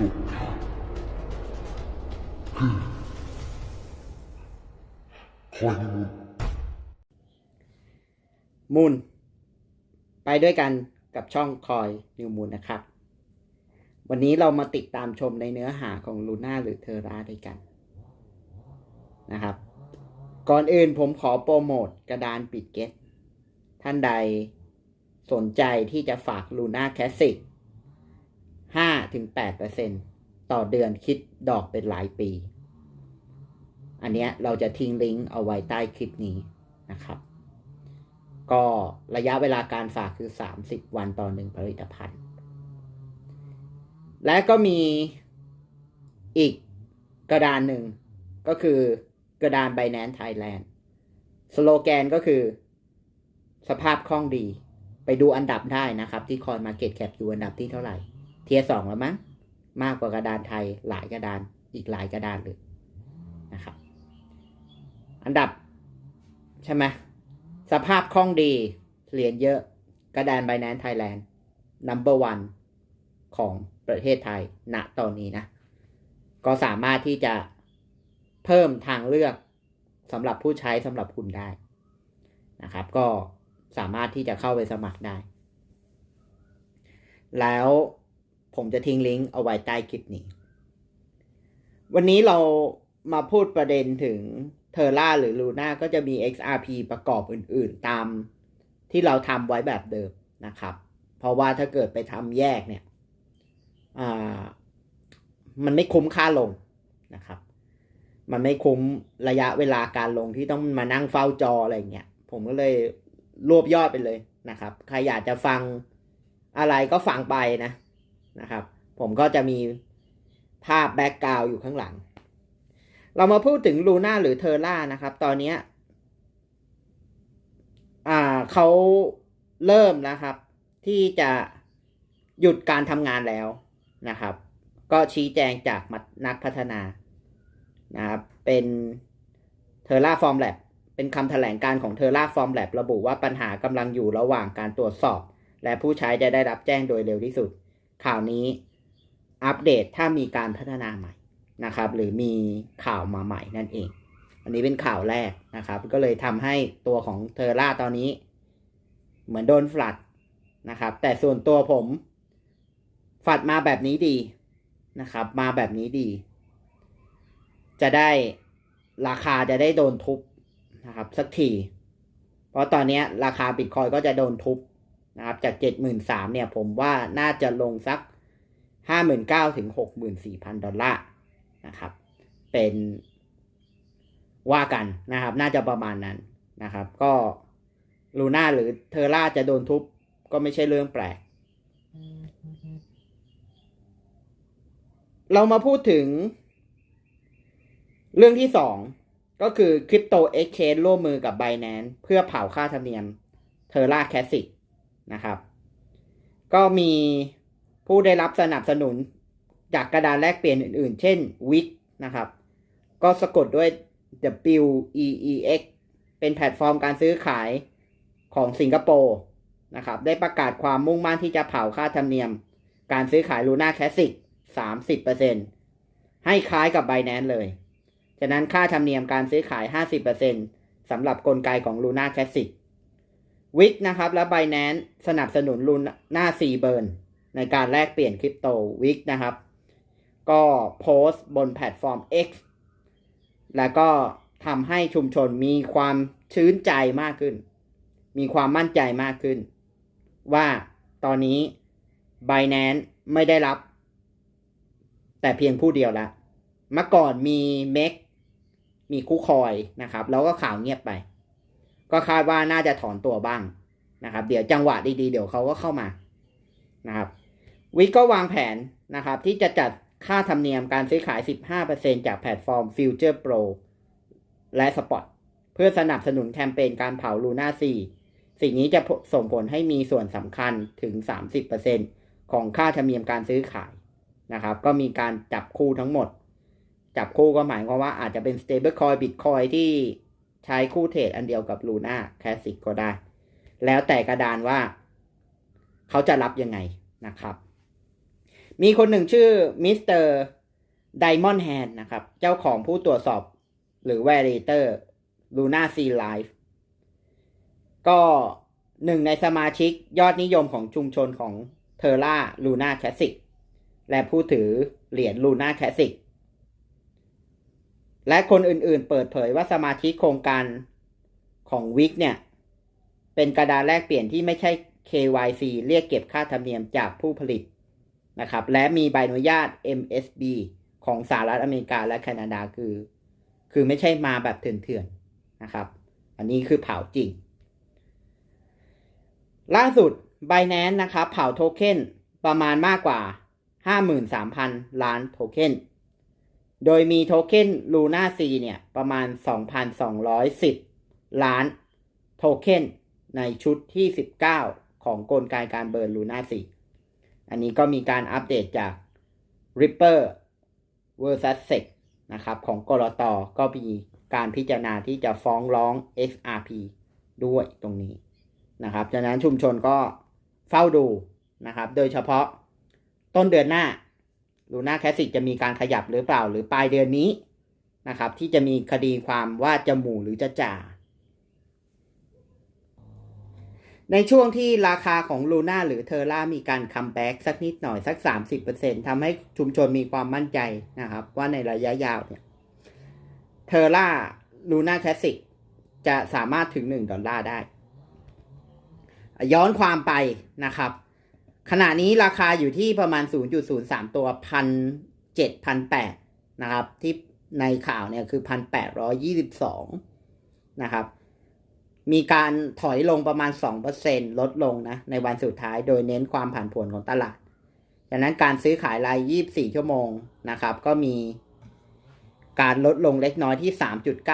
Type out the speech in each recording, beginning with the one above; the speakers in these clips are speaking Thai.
สุดคือคอยมูลมูล ไปด้วยกันกับช่องคอยนิวมูลนะครับ วันนี้เรามาติดตามชมในเนื้อหาของลูน่าหรือเทอร่าด้วยกันนะครับ ก่อนอื่นผมขอโปรโมทกระดานปิดเก็ตท่านใดสนใจที่จะฝากลูน่าแคสสิก 5-8%ต่อเดือนคิดดอกเป็นหลายปี อันเนี้ยเราจะทิ้งลิงก์เอาไว้ใต้คลิปนี้นะครับ ก็ระยะเวลาการฝากคือ 30 วันต่อหนึ่งผลิตภัณฑ์ และก็มีอีกกระดานหนึ่งก็คือกระดาน Binance Thailand สโลแกนก็คือ สภาพคล่องดี ไปดูอันดับได้นะครับ ที่คอยมาเก็ตแคปอยู่อันดับที่เท่าไหร่ ทียสองแล้วมั้งมากกว่ากระดานไทยหลายกระดานอีกหลายกระดานเลยนะครับ อันดับใช่ไหมสภาพคล่องดีเหรียญเยอะกระดาน Binance Thailand number one ของประเทศไทยณตอนนี้นะ ก็สามารถที่จะเพิ่มทางเลือกสำหรับผู้ใช้สำหรับคุณได้นะครับ ก็สามารถที่จะเข้าไปสมัครได้ แล้ว ผมจะทิ้งลิงก์เอาไว้ใต้คลิปนี้ วันนี้เรามาพูดประเด็นถึงเทอร่าหรือลูน่าก็จะมี XRP ประกอบอื่น ๆ ตามที่เราทำไว้แบบเดิมนะครับ เพราะว่าถ้าเกิดไปทำแยกเนี่ยมันไม่คุ้มค่าลงนะครับ มันไม่คุ้มระยะเวลาการลงที่ต้องมานั่งเฝ้าจออะไรเงี้ย ผมก็เลยรวบยอดไปเลยนะครับ ใครอยากจะฟังอะไรก็ฟังไปนะ นะครับ ผมก็จะมีภาพแบ็กกราวอยู่ข้างหลัง เรามาพูดถึงลูน่าหรือเทอร่านะครับ ตอนนี้เขาเริ่มนะครับ ที่จะหยุดการทำงานแล้วนะครับ ก็ชี้แจงจากนักพัฒนานะครับเป็นเทอร่าฟอร์มแลบเป็นคำแถลงการของเทอร่าฟอร์มแลบระบุว่าปัญหากำลังอยู่ระหว่างการตรวจสอบ และผู้ใช้จะได้รับแจ้งโดยเร็วที่สุด ข่าวนี้อัปเดตถ้ามีการพัฒนาใหม่นะครับ หรือมีข่าวมาใหม่นั่นเอง อันนี้เป็นข่าวแรกนะครับ ก็เลยทำให้ตัวของเทอร่าตอนนี้ เหมือนโดนฟลัดนะครับ แต่ส่วนตัวผมฝัดมาแบบนี้ดีนะครับ มาแบบนี้ดี จะได้ราคาจะได้โดนทุบนะครับ สักที เพราะตอนนี้ราคาบิตคอยก็จะโดนทุบ นะครับ จากเจ็ดหมื่นสามเนี่ย ผมว่าน่าจะลงสักห้าหมื่นเก้าถึงหกหมื่นสี่พันดอลลาร์นะครับ เป็นว่ากันนะครับ น่าจะประมาณนั้นนะครับ ก็ลูน่าหรือเทอร่าจะโดนทุบก็ไม่ใช่เรื่องแปลก เรามาพูดถึง เรื่องที่สองก็คือคริปโตเอ็กช n นร่วมมือกับ b บ n a n c e เพื่อเผาค่าธรรมเนียมเทอร่าแคสสิก นะครับ ก็มีผู้ได้รับสนับสนุนจากกระดานแลกเปลี่ยนอื่นๆ เช่น WIX นะครับ ก็สะกดด้วย W E E X เป็นแพลตฟอร์มการซื้อขายของสิงคโปร์นะครับ ได้ประกาศความมุ่งมั่นที่จะเผาค่าธรรมเนียม การซื้อขาย Luna Classic 30%ให้คล้ายกับ Binance เลย ฉะนั้นค่าธรรมเนียมการซื้อขาย 50%สำหรับกลไกของ Luna Classic WIX นะครับและ Binance สนับสนุน Luna C Burn ในการแลกเปลี่ยนคริปโต WIX นะครับ ก็โพสต์บนแพลตฟอร์ม X แล้วก็ทำให้ชุมชนมีความชื้นใจมากขึ้น มีความมั่นใจมากขึ้น ว่าตอนนี้ Binance ไม่ได้รับ แต่เพียงผู้เดียวละเมื่อก่อนมีเมกมีคู่คอยนะครับ แล้วก็ข่าวเงียบไป ก็คาดว่าน่าจะถอนตัวบ้างนะครับ เดี๋ยวจังหวะดีๆ เดี๋ยวเขาก็เข้ามานะครับ วิกก็วางแผนนะครับ ที่จะจัดค่าธรรมเนียมการซื้อขาย 15%จากแพลตฟอร์ม Future Pro และ Spot เพื่อสนับสนุนแคมเปญการเผา Luna 4 สิ่งนี้จะส่งผลให้มีส่วนสำคัญถึง 30%ของค่าธรรมเนียมการซื้อขายนะครับ ก็มีการจับคู่ทั้งหมด จับคู่ก็หมายความว่าอาจจะเป็น Stablecoin Bitcoin ที่ ใช้คู่เทรดอันเดียวกับ Luna Classic ก็ได้ แล้วแต่กระดานว่า เขาจะรับยังไงนะครับ มีคนหนึ่งชื่อมิสเตอร์ไดมอนด์แฮนนะครับ เจ้าของผู้ตรวจสอบหรือ Validator Luna C Live ก็หนึ่งในสมาชิกยอดนิยมของชุมชนของเทอร่าลูน่าแคสิกและผู้ถือเหรียญลูน่าแคสิก และคนอื่นๆ เปิดเผยว่าสมาชิกโครงการของวิกเนี่ย เป็นกระดาษแลกเปลี่ยนที่ไม่ใช่ KYC เรียกเก็บค่าธรรมเนียมจากผู้ผลิตนะครับ และมีใบอนุญาต MSB ของสหรัฐอเมริกาและแคนาดาคือ คือไม่ใช่มาแบบเถื่อนๆนะครับ อันนี้คือเผาจริง ล่าสุด b i n a n c e นะครับ เผาโทเค็นประมาณมากกว่า 53,000 ล้านโทเค็น โดยมีโทเค็น Luna C เนี่ย ประมาณ 2,210 ล้านโทเค็นในชุดที่ 19 ของกลไกการเบิร์น Luna C อันนี้ก็มีการอัปเดตจาก Ripper vs SEC นะครับ ของกรตก็มีการพิจารณาที่จะฟ้องร้อง XRP ด้วยตรงนี้นะครับจากนั้นชุมชนก็เฝ้าดูนะครับ โดยเฉพาะต้นเดือนหน้า ลูน่าแคสิกจะมีการขยับหรือเปล่าหรือปลายเดือนนี้นะครับ ที่จะมีคดีความว่าจะหมู่หรือจะจ่า ในช่วงที่ราคาของลูน่าหรือเทอร่ามีการคัมแบ็กสักนิดหน่อยสัก 30%ทำให้ชุมชนมีความมั่นใจนะครับ ว่าในระยะยาวเนี่ยเทอร่าลูน่าแคสิกจะสามารถถึง 1 ดอลลาร์ได้ ย้อนความไปนะครับ ขณะนี้ราคาอยู่ที่ประมาณ 0.03 ตัวพันเจ็ดพันะครับ ที่ในข่าวเนี่ยคือพันแปดร้อยี่สิบสองนะครับ มีการถอยลงประมาณ 2%ลดลงนะ ในวันสุดท้ายโดยเน้นความผันผวนของตลาดดังนั้นการซื้อขายราย 24 ชั่วโมงนะครับ ก็มีการลดลงเล็กน้อยที่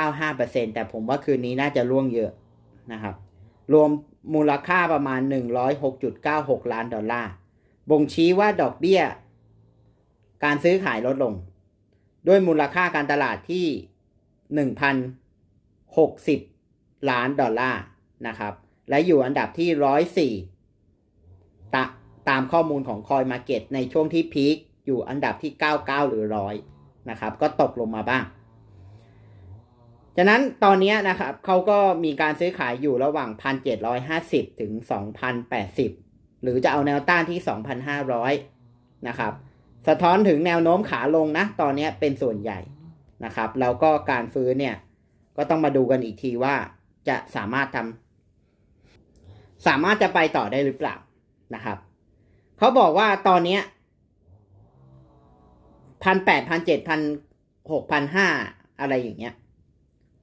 3.95%แต่ผมว่าคืนนี้น่าจะร่วงเยอะนะครับ รวม มูลค่าประมาณ 106.96 ล้านดอลลาร์ บ่งชี้ว่าดอกเบี้ย การซื้อขายลดลง ด้วยมูลค่าการตลาดที่ 1,060 ล้านดอลลาร์นะครับ และอยู่อันดับที่ 104ตตามข้อมูลของคอยมาเก็ตในช่วงที่พีคอยู่อันดับที่ 99 หรือ 100 นะครับ ก็ตกลงมาบ้าง จากนั้นตอนนี้นะครับเขาก็มีการซื้อขายอยู่ระหว่าง 1,750 ถึง 2,080 หรือจะเอาแนวต้านที่ 2,500 นะครับ สะท้อนถึงแนวโน้มขาลงนะ ตอนนี้เป็นส่วนใหญ่นะครับ แล้วก็การฟื้นเนี่ย ก็ต้องมาดูกันอีกทีว่าจะสามารถทำสามารถจะไปต่อได้หรือเปล่านะครับเขาบอกว่าตอนนี้พันแปดพันเจ็ดพันหกพันห้าอะไรอย่างเงี้ย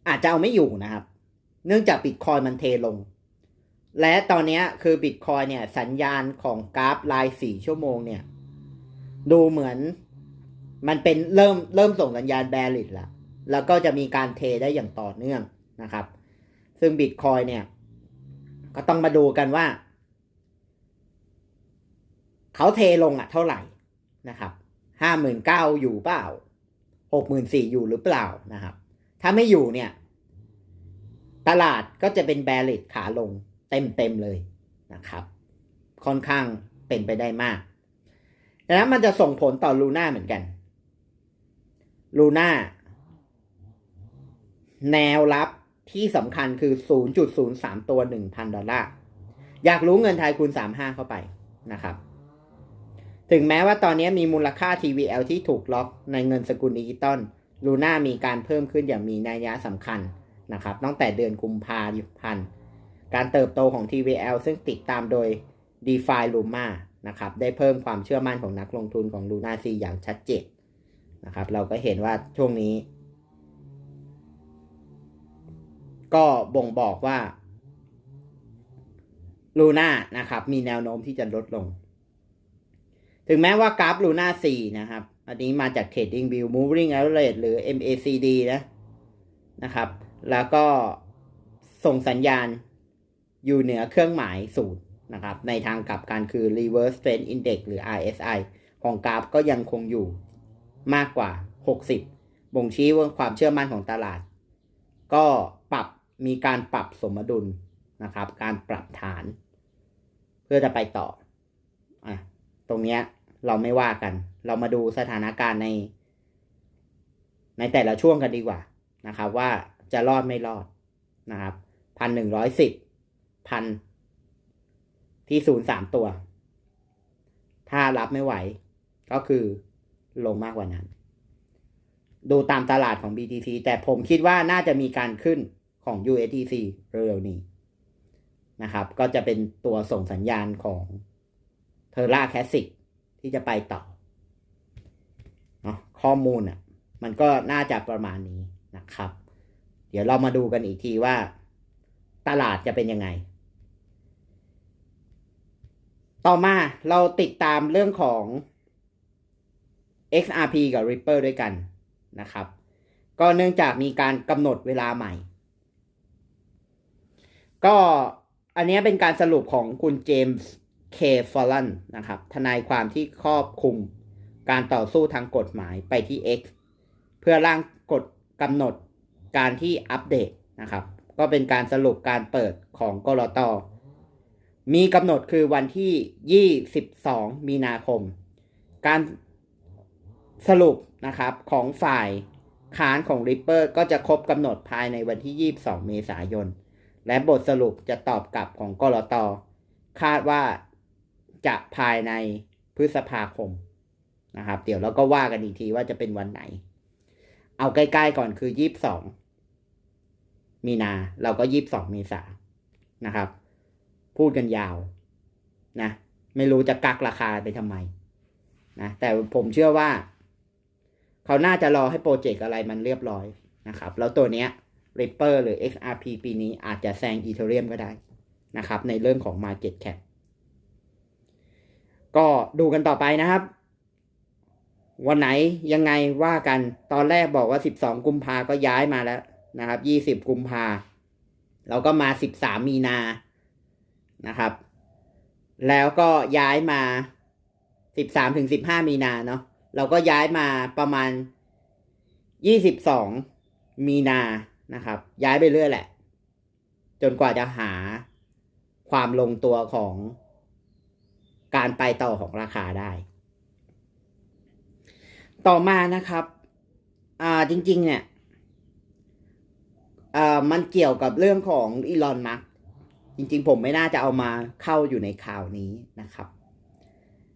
อาจจะเอาไม่อยู่นะครับ เนื่องจากบิตคอยมันเทลง และตอนนี้คือบิตคอยเนี่ยสัญญาณของกราฟรายสี่ชั่วโมงเนี่ย ดูเหมือนมันเป็นเริ่มเริ่มส่งสัญญาณแบริดแล้วแล้วก็จะมีการเทได้อย่างต่อเนื่องนะครับ ซึ่งบิตคอยเนี่ย ก็ต้องมาดูกันว่า เขาเทลงอะเท่าไหร่นะครับห้าหมื่นเก้าอยู่เปล่าหกหมื่นสี่อยู่หรือเปล่านะครับ ถ้าไม่อยู่เนี่ย ตลาดก็จะเป็นแบริดขาลงเต็มเต็มเลยนะครับ ค่อนข้างเป็นไปได้มากดังนั้นมันจะส่งผลต่อลูน่าเหมือนกันลูน่าแนวรับที่สำคัญคือ 0.03 ตัว 1,000 ดอลลาร์ อยากรู้เงินไทยคูณ 35 เข้าไปนะครับ ถึงแม้ว่าตอนนี้มีมูลค่า TVL ที่ถูกล็อกในเงินสกุลดิจิตอล ลูน่ามีการเพิ่มขึ้นอย่างมีนัยยะสำคัญนะครับตั้งแต่เดือนกุมภาพันธ์การเติบโตของ TVL ซึ่งติดตามโดย DeFi Luma นะครับได้เพิ่มความเชื่อมั่นของนักลงทุนของ Luna C อย่างชัดเจนนะครับเราก็เห็นว่าช่วงนี้ ก็บ่งบอกว่า Luna นะครับมีแนวโน้มที่จะลดลง ถึงแม้ว่ากราฟ Luna 4นะครับ อันนี้มาจาก Trading View Moving Average หรือ MACD นะนะครับ แล้วก็ส่งสัญญาณอยู่เหนือเครื่องหมายศูนย์นะครับ ในทางกลับกันคือ reverse trend index หรือ RSI ของกราฟก็ยังคงอยู่มากกว่า 60 บ่งชี้ว่าความเชื่อมั่นของตลาด ก็ปรับมีการปรับสมดุลนะครับ การปรับฐาน เพื่อจะไปต่อ ตรงเนี้ยเราไม่ว่ากัน เรามาดูสถานการณ์ใน ในแต่ละช่วงกันดีกว่านะครับ ว่าจะรอดไม่รอดนะครับพันหนึ่งร้อยสิบพันที่ศูนย์สามตัว ถ้ารับไม่ไหว ก็คือลงมากกว่านั้น ดูตามตลาดของ BTC แต่ผมคิดว่าน่าจะมีการขึ้นของ USDC เร็วๆนี้นะครับ ก็จะเป็นตัวส่งสัญญาณของ เทอร่าแคส i ิกที่จะไปต่อเนาะข้อมูลอะ มันก็น่าจะประมาณนี้นะครับ เดี๋ยวเรามาดูกันอีกทีว่า ตลาดจะเป็นยังไง ต่อมาเราติดตามเรื่องของ XRP กับ Ripple ด้วยกันนะครับ ก็เนื่องจากมีการกำหนดเวลาใหม่ ก็อันนี้เป็นการสรุปของคุณเจมส์ เคฟอลลันนะครับ ทนายความที่ครอบคลุมการต่อสู้ทางกฎหมายไปที่ X เพื่อร่างกฎกำหนดการที่อัปเดตนะครับ ก็เป็นการสรุปการเปิดของกรตมีกำหนดคือวันที่ 22 มีนาคม การสรุปนะครับของฝ่ายค้านของ Ripper ก็จะครบกำหนดภายในวันที่ 22 เมษายน และบทสรุปจะตอบกลับของกรตคาดว่า จะภายในพฤษภาคมนะครับ เดี๋ยวเราก็ว่ากันอีกทีว่าจะเป็นวันไหน เอาใกล้ๆก่อนคือ22มีนา เราก็22เมษานะครับ พูดกันยาวนะ ไม่รู้จะกักราคาไปทำไมนะแต่ผมเชื่อว่า เขาน่าจะรอให้โปรเจกต์อะไรมันเรียบร้อยนะครับ แล้วตัวเนี้ย Ripper หรือ XRP ปีนี้อาจจะแซง Ethereum ก็ได้นะครับ ในเรื่องของ Market Cap ก็ดูกันต่อไปนะครับ วันไหนยังไงว่ากันตอนแรกบอกว่า 12 กุมภาก็ย้ายมาแล้วนะครับ 20 กุมภาเราก็มา 13 มีนานะครับ แล้วก็ย้ายมา 13ถึง15 มีนาเนาะเราก็ย้ายมาประมาณ 22 มีนานะครับ ย้ายไปเรื่อยแหละ จนกว่าจะหาความลงตัวของ การไปต่อของราคาได้ ต่อมานะครับอ่าจริง ๆ เนี่ยอ่ามันเกี่ยวกับเรื่องของอีลอนมัสจริง ๆ ผมไม่น่าจะเอามาเข้าอยู่ในข่าวนี้นะครับ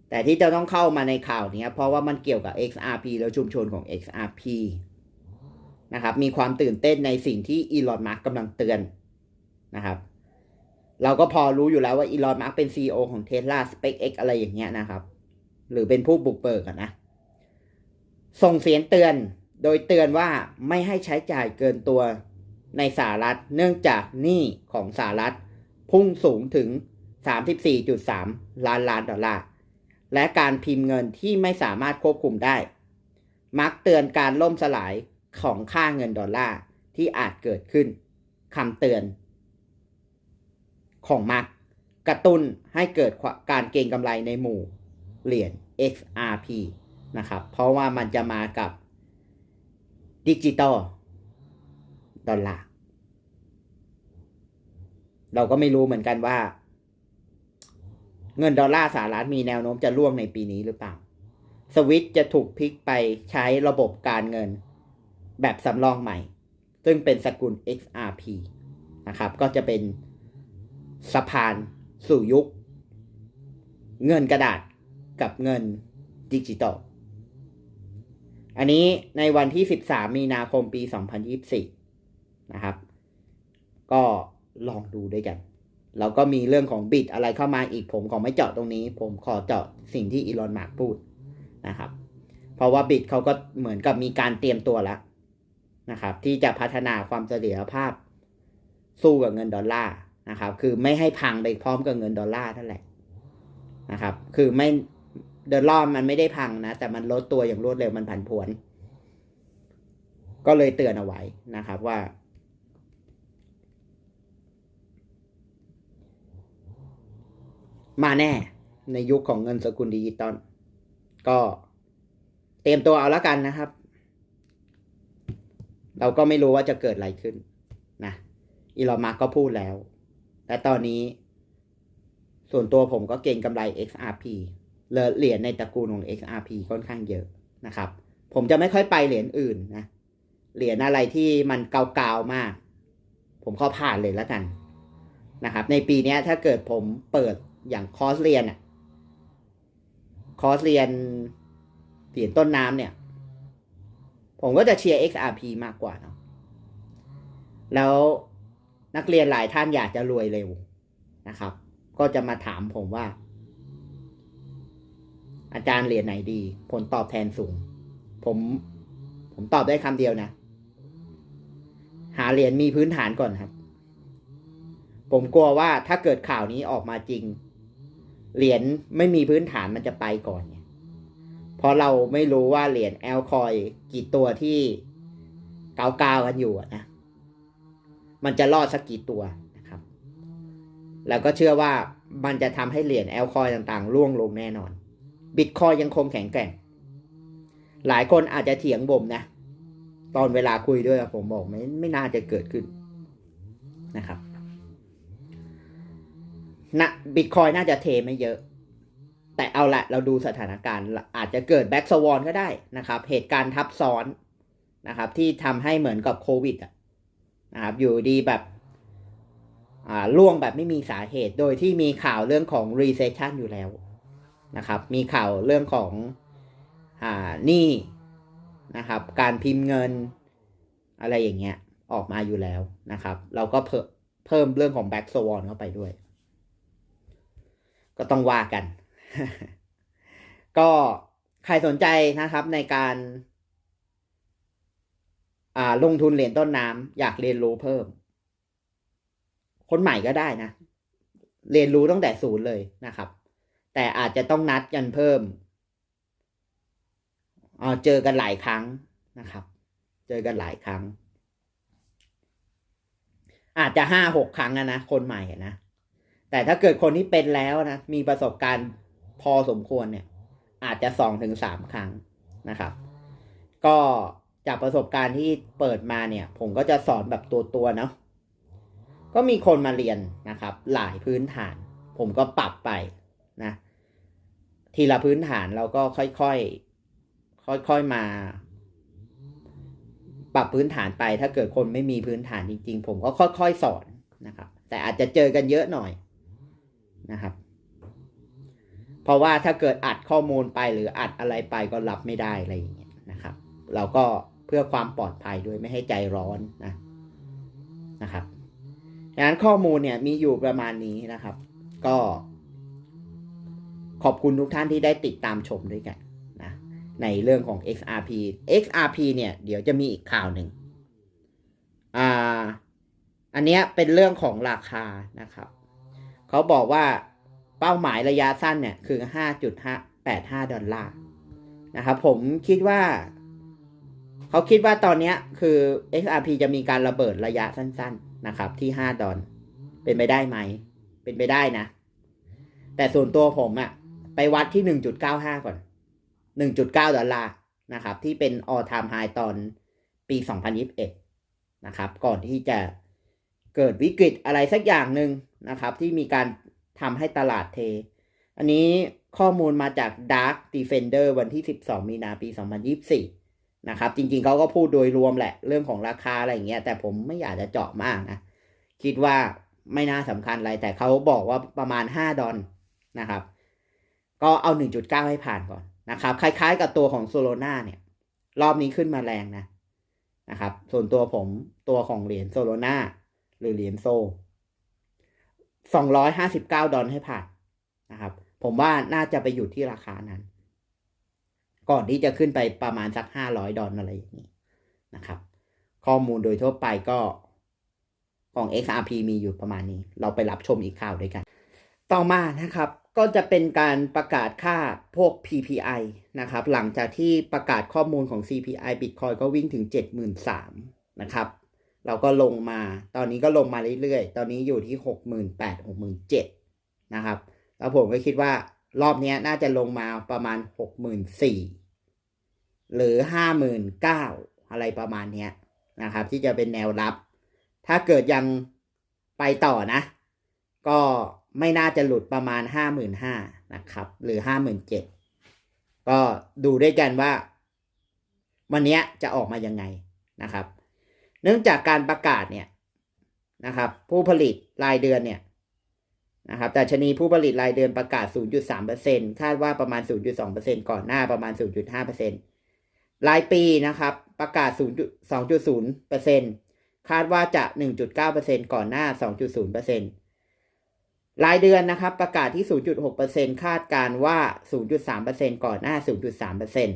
แต่ที่จะต้องเข้ามาในข่าวนี้เพราะว่ามันเกี่ยวกับ XRP แล้วชุมชนของ XRP นะครับ มีความตื่นเต้นในสิ่งที่อีลอนมัสกำลังเตือนนะครับ เราก็พอรู้อยู่แล้วว่าอีลอนมัสเป็น CEO ของ Tesla SpaceX อะไรอย่างเงี้ยนะครับ หรือเป็นผู้บุกเบิกนะ ส่งเสียงเตือนโดยเตือนว่าไม่ให้ใช้จ่ายเกินตัวในสหรัฐ เนื่องจากหนี้ของสหรัฐ พุ่งสูงถึง 34.3 ล้านล้านดอลลาร์ และการพิมพ์เงินที่ไม่สามารถควบคุมได้ มักเตือนการล่มสลายของค่าเงินดอลลาร์ที่อาจเกิดขึ้นคำเตือน ของมักกระตุ้นให้เกิดการเก็งกำไรในหมู่เหรียญ XRP นะครับ เพราะว่ามันจะมากับดิจิตอลดอลลาร์เราก็ไม่รู้เหมือนกันว่า เงินดอลลาร์สหรัฐมีแนวโน้มจะร่วงในปีนี้หรือเปล่า สวิตจะถูกพลิกไปใช้ระบบการเงินแบบสำรองใหม่ ซึ่งเป็นสกุล XRP นะครับ ก็จะเป็น สะพานสู่ยุค เงินกระดาษกับเงินดิจิตอล อันนี้ในวันที่ 13 มีนาคมปี 2024 นะครับ ก็ลองดูด้วยกันแล้วก็มีเรื่องของบิตอะไรเข้ามาอีกผมขอไม่เจาะตรงนี้ ผมขอเจาะสิ่งที่อีลอนมาร์กพูดนะครับ เพราะว่าบิตเขาก็เหมือนกับมีการเตรียมตัวแล้วนะครับ ที่จะพัฒนาความเสถียรภาพสู้กับเงินดอลลาร์ นะครับ คือไม่ให้พังไปพร้อมกับเงินดอลลาร์นั่นแหละนะครับ คือไม่เดอลลาร์มันไม่ได้พังนะ แต่มันลดตัวอย่างรวดเร็วมันผันผวน ก็เลยเตือนเอาไว้นะครับว่า มาแน่ในยุคของเงินสกุลดิจิตอลก็เตรียมตัวเอาแล้วกันนะครับ เราก็ไม่รู้ว่าจะเกิดอะไรขึ้นนะอีลอมาก็พูดแล้ว แต่ตอนนี้ ส่วนตัวผมก็เก่งกำไร XRP เหรียญในตระกูลของ XRP ค่อนข้างเยอะนะครับ ผมจะไม่ค่อยไปเหรียญอื่นนะ เหรียญอะไรที่มันเกาๆมาก ผมก็ผ่านเลยแล้วกันนะครับ ในปีนี้ถ้าเกิดผมเปิดอย่างคอร์สเรียนอะคอร์สเรียนเหรียญต้นน้ำเนี่ย ผมก็จะเชียร์ XRP มากกว่าเนาะแล้ว นักเรียนหลายท่านอยากจะรวยเร็วนะครับ ก็จะมาถามผมว่า อาจารย์เหรียญไหนดี ผลตอบแทนสูง ผม ผมตอบได้คำเดียวนะ หาเหรียญมีพื้นฐานก่อนครับ ผมกลัวว่าถ้าเกิดข่าวนี้ออกมาจริง เหรียญไม่มีพื้นฐานมันจะไปก่อนเนี่ยเพราะเราไม่รู้ว่าเหรียญแอลคอยกี่ตัวที่เกาๆกันอยู่นะ มันจะรอดสักกี่ตัวนะครับ แล้วก็เชื่อว่ามันจะทำให้เหรียญแอลคอยต่างๆร่วงลงแน่นอน บิตคอยยังคงแข็งแกร่ง หลายคนอาจจะเถียงบ่มนะ ตอนเวลาคุยด้วยผมบอกไม่ไม่น่าจะเกิดขึ้นนะครับนะบิตคอยน่าจะเทไม่เยอะ แต่เอาละเราดูสถานการณ์ อาจจะเกิดแบ็กสวอนก็ได้นะครับ เหตุการณ์ทับซ้อนนะครับ ที่ทำให้เหมือนกับโควิดอะ นะครับอยู่ดีแบบอ่าล่วงแบบไม่มีสาเหตุ โดยที่มีข่าวเรื่องของ recession อยู่แล้วนะครับ มีข่าวเรื่องของอ่าหนี้นะครับ การพิมพ์เงินอะไรอย่างเงี้ยออกมาอยู่แล้วนะครับ เราก็เพิ่มเพิ่มเรื่องของ back swan เข้าไปด้วย ก็ต้องว่ากัน ก็ใครสนใจนะครับในการ อ่าลงทุนเหรียญต้นน้ำอยากเรียนรู้เพิ่ม คนใหม่ก็ได้นะ เรียนรู้ตั้งแต่ศูนย์เลยนะครับ แต่อาจจะต้องนัดกันเพิ่มเอ่อเจอกันหลายครั้งนะครับ เจอกันหลายครั้ง อาจจะห้าหกครั้งอะนะ คนใหม่นะ แต่ถ้าเกิดคนที่เป็นแล้วนะ มีประสบการณ์พอสมควรเนี่ย อาจจะสองถึงสามครั้งนะครับ ก็ จากประสบการณ์ที่เปิดมาเนี่ย ผมก็จะสอนแบบตัวตัวๆเนาะก็มีคนมาเรียนนะครับ หลายพื้นฐาน ผมก็ปรับไปนะทีละพื้นฐานเราก็ค่อยๆค่อยๆมา ปรับพื้นฐานไป ถ้าเกิดคนไม่มีพื้นฐานจริง ๆ ผมก็ค่อยๆสอนนะครับ แต่อาจจะเจอกันเยอะหน่อยนะครับ เพราะว่าถ้าเกิดอัดข้อมูลไปหรืออัดอะไรไปก็รับไม่ได้อะไรอย่างเงี้ยนะครับ เราก็ เพื่อความปลอดภัยด้วยไม่ให้ใจร้อนนะนะครับดังนั้นข้อมูลเนี่ยมีอยู่ประมาณนี้นะครับ ก็ ขอบคุณทุกท่านที่ได้ติดตามชมด้วยกันนะในเรื่องของ XRP XRP เนี่ย เดี๋ยวจะมีอีกข่าวหนึ่งอ่าอันเนี้ยเป็นเรื่องของราคานะครับ เขาบอกว่าเป้าหมายระยะสั้นเนี่ยคือ5.85 ดอลลาร์นะครับผมคิดว่า เขาคิดว่าตอนนี้คือ XRP จะมีการระเบิดระยะสั้น ๆนะครับ ที่5ดอลเป็นไปได้ไหม เป็นไปได้นะ แต่ส่วนตัวผมอะไปวัดที่1.95ก่อน1.9ดอลลาร์นะครับ ที่เป็น all time high ตอนปี2021นะครับ ก่อนที่จะเกิดวิกฤตอะไรสักอย่างหนึ่งนะครับ ที่มีการทำให้ตลาดเท อันนี้ข้อมูลมาจาก Dark Defender วันที่ 12 มีนาปี 2024 นะครับ จริงๆเขาก็พูดโดยรวมแหละเรื่องของราคาอะไรอย่างเงี้ยแต่ผมไม่อยากจะเจาะมากนะ คิดว่าไม่น่าสำคัญอะไร แต่เขาบอกว่าประมาณ 5 ดอลนะครับ ก็เอา 1.9 ให้ผ่านก่อนนะครับ คล้ายๆกับตัวของโซโลนาเนี่ยรอบนี้ขึ้นมาแรงนะนะครับ ส่วนตัวผมตัวของเหรียญโซโลนาหรือเหรียญโซ259 ดอลให้ผ่านนะครับ ผมว่าน่าจะไปอยู่ที่ราคานั้น ก่อนที่จะขึ้นไปประมาณสัก 500 ดอลอะไรอย่างนี้นะครับ ข้อมูลโดยทั่วไปก็ของ XRP มีอยู่ประมาณนี้ เราไปรับชมอีกข่าวด้วยกัน ต่อมานะครับก็จะเป็นการประกาศค่าพวก PPI นะครับ หลังจากที่ประกาศข้อมูลของ CPI Bitcoin ก็วิ่งถึง 73,000นะครับ เราก็ลงมา ตอนนี้ก็ลงมาเรื่อยๆ ตอนนี้อยู่ที่ 68 67 0 0นะครับ แล้วผมก็คิดว่ารอบนี้น่าจะลงมาประมาณ 64,000 หรือ59,000อะไรประมาณเนี้ยนะครับ ที่จะเป็นแนวรับ ถ้าเกิดยังไปต่อนะ ก็ไม่น่าจะหลุดประมาณ55,000นห้านะครับ หรือห้าหมื่นเจ็ดก็ดูด้วยกันว่า วันเนี้ยจะออกมายังไงนะครับ เนื่องจากการประกาศเนี่ยนะครับ ผู้ผลิตรายเดือนเนี่ยนะครับแต่ชนีผู้ผลิตรายเดือนประกาศ 0.3%คาดว่าประมาณ 0.2%ก่อนหน้าประมาณ 0.5% รายปีนะครับ ประกาศ 2.0%คาดว่าจะ 1.9%ก่อนหน้า 2.0%รายเดือนนะครับ ประกาศที่ 0.6%คาดการว่า 0.3%ก่อนหน้า 0.3%น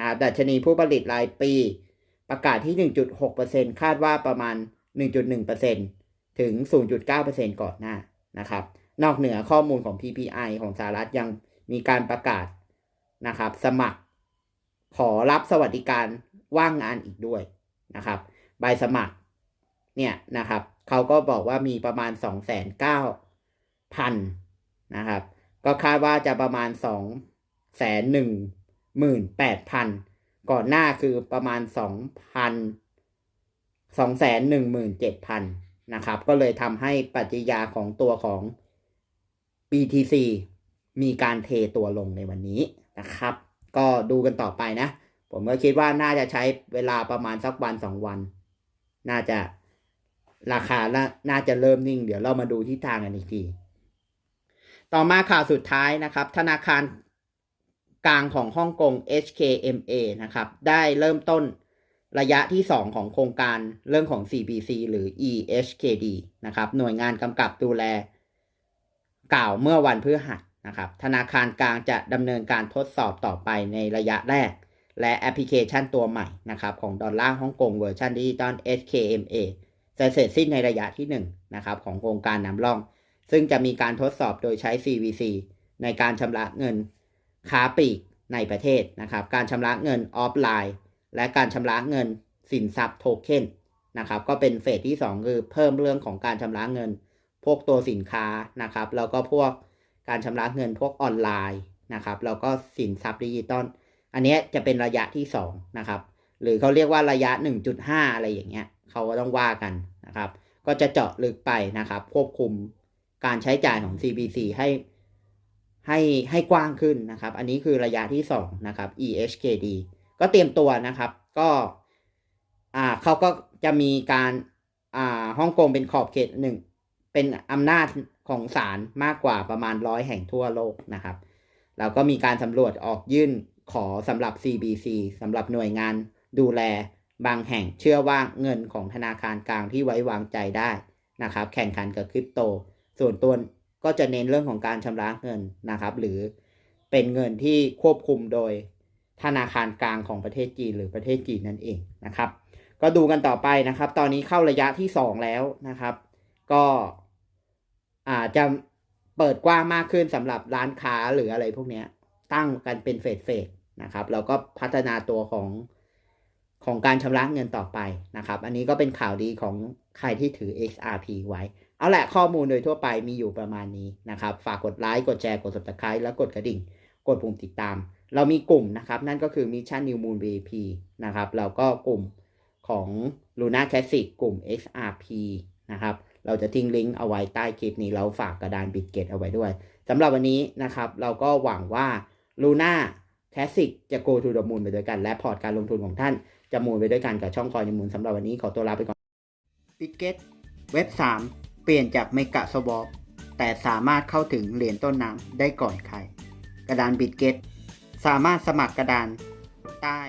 ะครับดัชนีผู้ผลิตรายปี ประกาศที่ 1.6%คาดว่าประมาณ 1.1%ถึง 0.9%ก่อนหน้านะครับ นอกเหนือข้อมูลของ PPI ของสหรัฐยังมีการประกาศนะครับ สมัคร ขอรับสวัสดิการว่างงานอีกด้วยนะครับ ใบสมัครเนี่ยนะครับเขาก็บอกว่ามีประมาณ 2 9 0 0 0นะครับ ก็คาดว่าจะประมาณ 2 1 8 0 0 0 ก่อนหน้าคือประมาณ 2,000 217,000นะครับ ก็เลยทำให้ปฏิกิริยาของตัวของ BTC มีการเทตัวลงในวันนี้นะครับ ก็ดูกันต่อไปนะ ผมก็คิดว่าน่าจะใช้เวลาประมาณสักวันสองวัน น่าจะราคาน่าน่าจะเริ่มนิ่ง เดี๋ยวเรามาดูที่ทางกันอีกที ต่อมาข่าวสุดท้ายนะครับ ธนาคารกลางของฮ่องกง HKMA นะครับ ได้เริ่มต้นระยะที่ 2 ของโครงการเรื่องของ CBC หรือ EHKD นะครับ หน่วยงานกำกับดูแล กล่าวเมื่อวันพฤหัส นะครับธนาคารกลางจะดำเนินการทดสอบต่อไปในระยะแรก และแอปพลิเคชันตัวใหม่นะครับของดอลลาร์ฮ่องกงเวอร์ชันดิจิตอล HKMA จะเสร็จสิ้นในระยะที่1นะครับของโครงการนำร่อง ซึ่งจะมีการทดสอบโดยใช้ CVC ในการชำระเงินค้าปลีกในประเทศนะครับ การชำระเงินออฟไลน์ และการชำระเงินสินทรัพย์โทเค็นนะครับก็เป็นเฟสที่ 2 คือเพิ่มเรื่องของการชำระเงิน พวกตัวสินค้านะครับ แล้วก็พวก การชำระเงินพวกออนไลน์นะครับแล้วก็สินทรัพย์ดิจิตอลอันนี้จะเป็นระยะที่2นะครับหรือเขาเรียกว่าระยะ 1.5 อะไรอย่างเงี้ยเขาก็ต้องว่ากันนะครับ ก็จะเจาะลึกไปนะครับควบคุมการใช้จ่ายของ CBC ให้ให้ให้กว้างขึ้นนะครับ อันนี้คือระยะที่2นะครับ EHKD ก็เตรียมตัวนะครับก็อ่าเขาก็จะมีการอ่าฮ่องกงเป็นขอบเขตหนึ่งเป็นอำนาจ ของศาลมากกว่าประมาณร้อยแห่งทั่วโลกนะครับ แล้วก็มีการสำรวจออกยื่นขอสำหรับ CBC สำหรับหน่วยงานดูแลบางแห่งเชื่อว่าเงินของธนาคารกลางที่ไว้วางใจได้นะครับ แข่งขันกับคริปโต ส่วนตัวก็จะเน้นเรื่องของการชำระเงินนะครับ หรือเป็นเงินที่ควบคุมโดยธนาคารกลางของประเทศจีนหรือประเทศจีนนั่นเองนะครับ ก็ดูกันต่อไปนะครับ ตอนนี้เข้าระยะที่ 2 แล้วนะครับ ก็ อาจจะเปิดกว้างมากขึ้นสำหรับร้านค้าหรืออะไรพวกนี้ตั้งกันเป็นเฟสเฟสนะครับ แล้วก็พัฒนาตัวของของการชำระเงินต่อไปนะครับ อันนี้ก็เป็นข่าวดีของใครที่ถือ XRP ไว้ เอาแหละข้อมูลโดยทั่วไปมีอยู่ประมาณนี้นะครับ ฝากกดไลค์กดแชร์กด subscribe แล้วกดกระดิ่ง กดปุ่มติดตาม เรามีกลุ่มนะครับ นั่นก็คือ Mission New Moon VIP นะครับแล้วก็กลุ่มของ Luna Classic กลุ่ม XRP นะครับ เราจะทิ้งลิงก์เอาไว้ใต้คลิปนี้เราฝากกระดานบิตเกตเอาไว้ด้วยสำหรับวันนี้นะครับ เราก็หวังว่า Luna Classic จะ go to the moon ไปด้วยกัน และพอร์ตการลงทุนของท่านจะมูลไปด้วยกันกับช่องคอยในมูลสำหรับวันนี้ขอตัวลาไปก่อนบิตเกตเว็บ 3 เปลี่ยนจากเมกะสวอปแต่สามารถเข้าถึงเหรียญต้นน้ำได้ก่อนใคร กระดานบิตเกตสามารถสมัครกระดานใต้